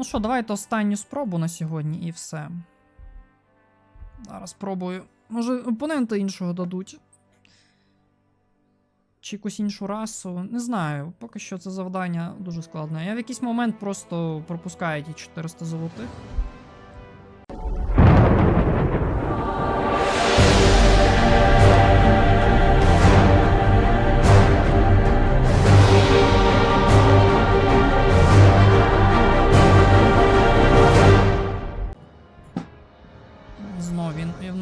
Ну що, давайте останню спробу на сьогодні і все. Зараз спробую. Може, опонента іншого дадуть. Чи якусь іншу расу. Не знаю. Поки що це завдання дуже складне. Я в якийсь момент просто пропускаю ті 400 золотих.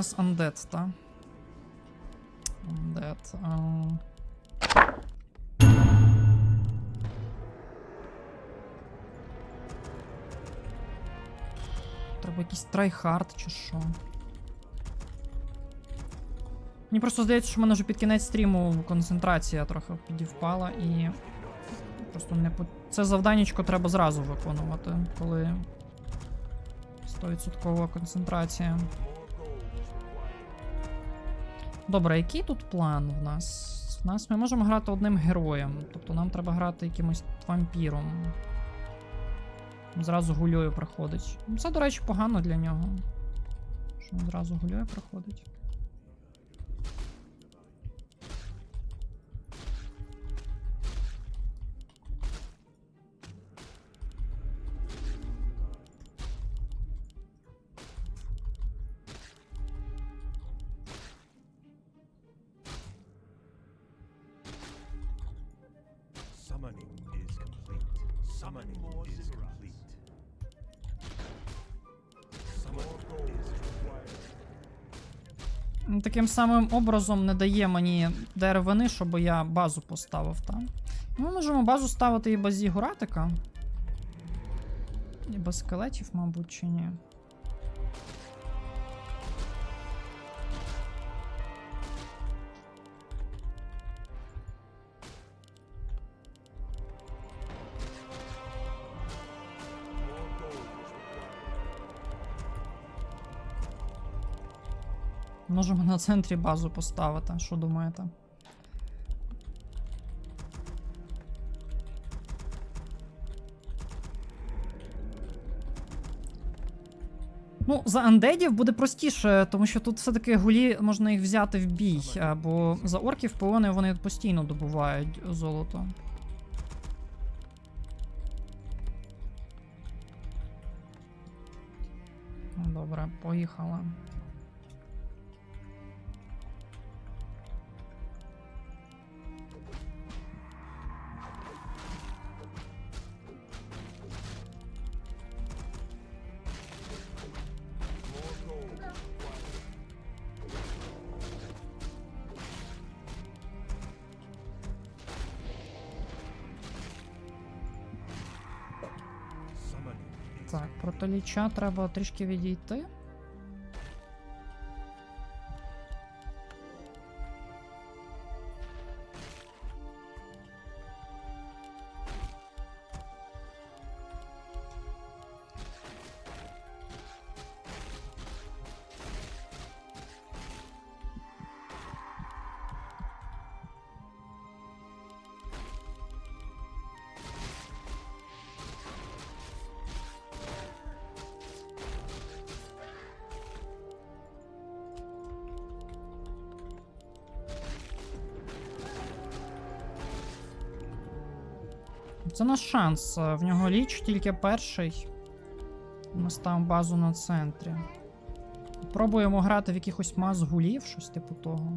Нас Undead, так? Undead. Треба якийсь трайхард чи що. Мені просто здається, що в мене вже під кінець стріму концентрація трохи підівпала і. Просто не по... Це завданнячко треба зразу виконувати, коли 100% концентрація. Добре, який тут план в нас? В нас ми можемо грати одним героєм. Тобто нам треба грати якимось вампіром. Зразу гульою проходить. Це, до речі, погано для нього. Що він зразу гульою проходить. Summoning is complete. Таким самим образом не дає мені деревини, щоб я базу поставив там. Ну, Ми можемо базу ставити і базі Гуратика. І без скелетів, мабуть, чи ні. Можемо на центрі базу поставити. Що думаєте? Ну, за андедів буде простіше, тому що тут все-таки гулі можна їх взяти в бій, бо за орків пеони вони постійно добувають золото. Ну, Добре, поїхали. Так, проти ліча треба трішки відійти. Це наш шанс. е, В нього ліч тільки перший. Ми ставимо базу на центрі. Пробуємо грати в якихось мазгулів, щось типу того.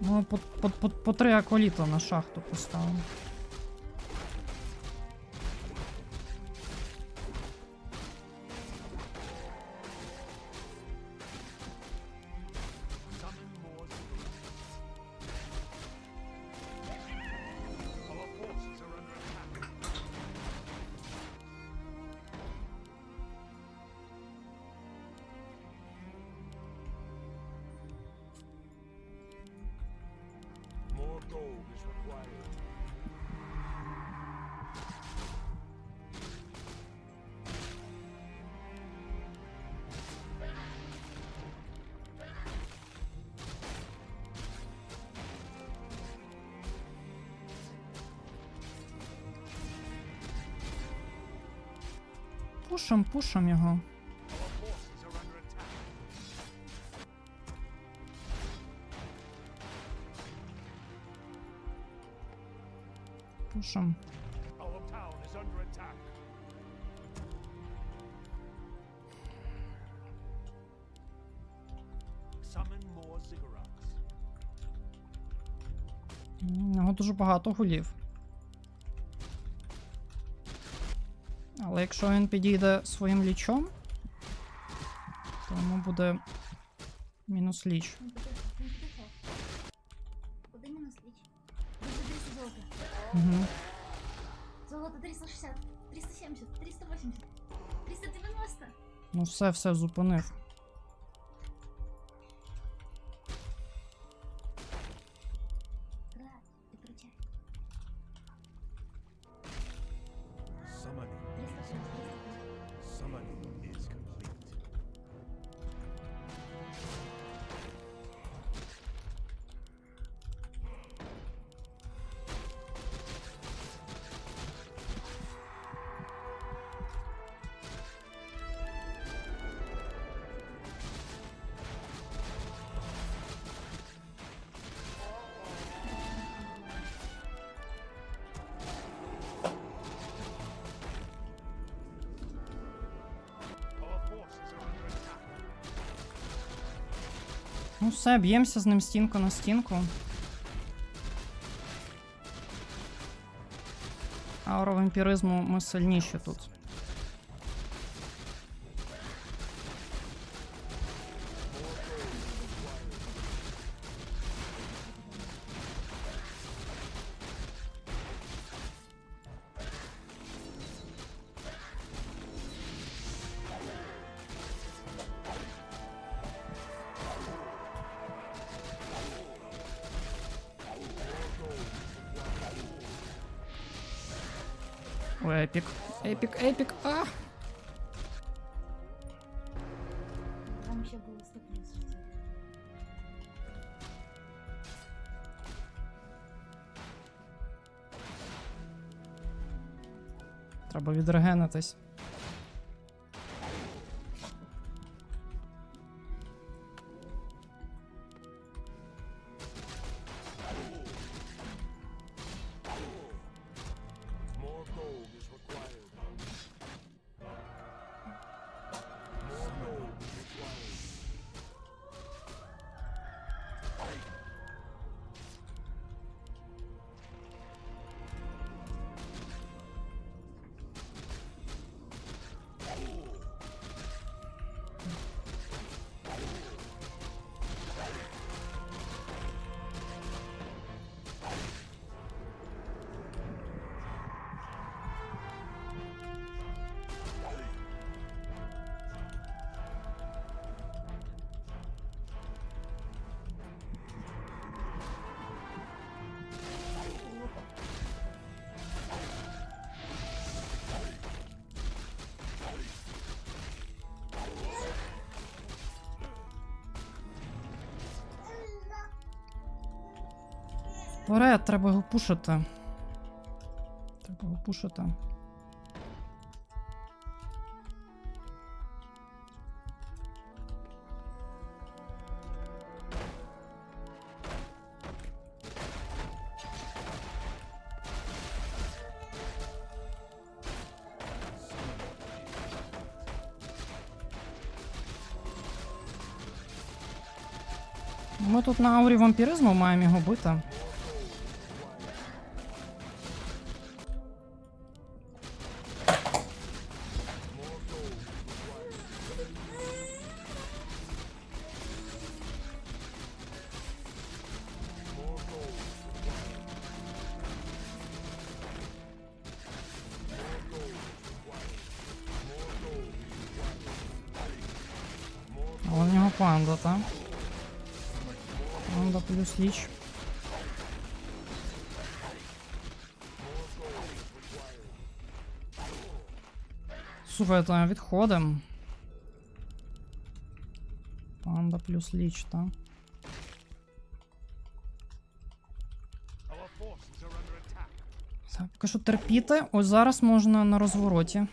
Ну, по, по, по, по три аколіта на шахту поставимо. Puszczą, puszczą його. Ziggurats. У нього дуже багато гулів. Але якщо він підійде своїм лічом, то йому буде мінус ліч. 230 золота. Угу. Золото 360, 370, 380, 390. Ну все, все зупинив. Ну все, б'ємося з ним стінку на стінку. Аура вампіризму ми сильніші тут. Ой, епік. Епік, епік. А! Там ще було 100 плюс. Треба відрегенитись. Gold Вперед, треба його пушити. Треба його пушити. Ми тут на аурі вампіризму маємо його бити. Панда, так? Панда плюс ліч. Слухайте, відходим. Панда плюс forces are. Так, поки що терпіти. Ось зараз можна на розвороті.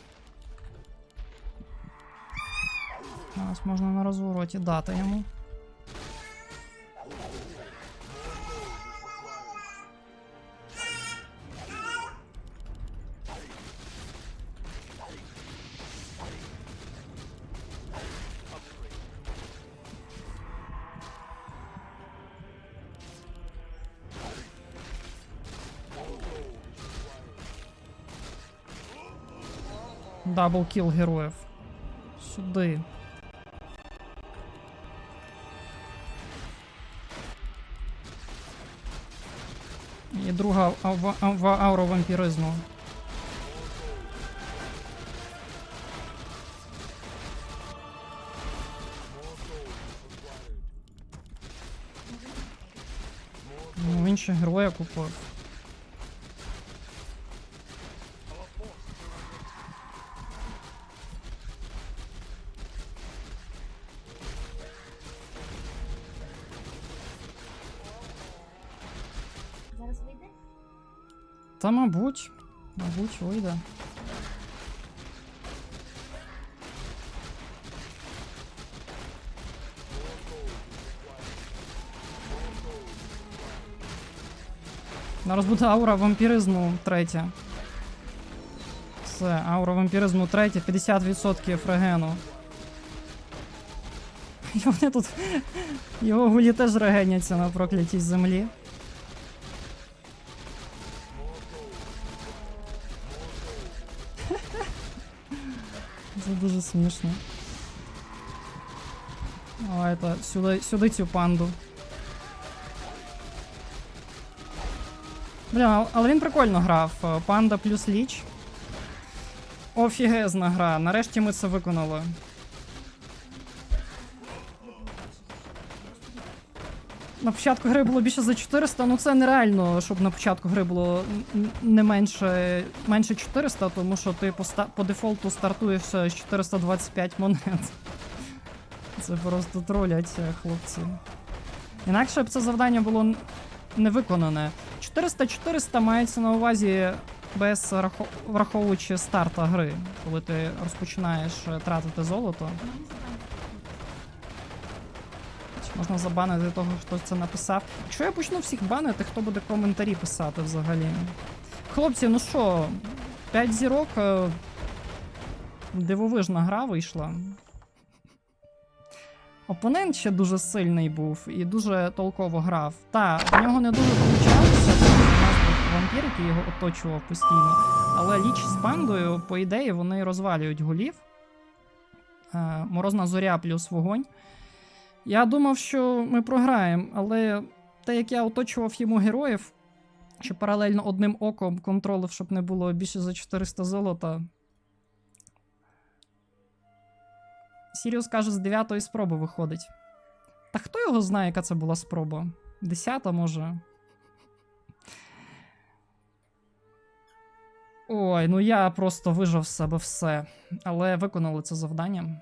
можна на розвороті дати йому. Даблкіл героїв. Сюди. Друга ава- аура вампіризму. Ну, інших героя купив. Та мабуть. Мабуть, вийде. Зараз буде аура вампіризму третя. Все, аура вампіризму третя, 50% регену. І вони тут. Його гулі теж регеняться на проклятій землі. Це дуже смішно. Давайте сюди, сюди цю панду. Бля, але він прикольно грав. Е, Панда плюс ліч. Офігезна гра. Нарешті ми це виконали. На початку гри було більше за 400, ну це нереально, щоб на початку гри було не менше, менше 400, тому що ти по, по дефолту стартуєш з 425 монет. Це просто тролять е, хлопці. Інакше б це завдання було не виконане. 400-400 мається на увазі без враховуючи старта гри, коли ти розпочинаєш е, тратити золото. Можна забанити того, хто це написав. Якщо я почну всіх банити, хто буде коментарі писати взагалі? Хлопці, ну що, 5 зірок. е, Дивовижна гра вийшла. Опонент ще дуже сильний був і дуже толково грав. Та, в нього не дуже получалося, у нас був вампір, який його оточував постійно. Але ліч з бандою, по ідеї, вони розвалюють голів. Е, Морозна зоря плюс вогонь. Я думав, що ми програємо, але те, як я оточував йому героїв, чи паралельно одним оком контролив, щоб не було більше за 400 золота. Сіріус каже, з 9 спроби виходить. Та хто його знає, яка це була спроба? Десята, може. Ой, ну я просто вижав з себе все. Але виконали це завдання.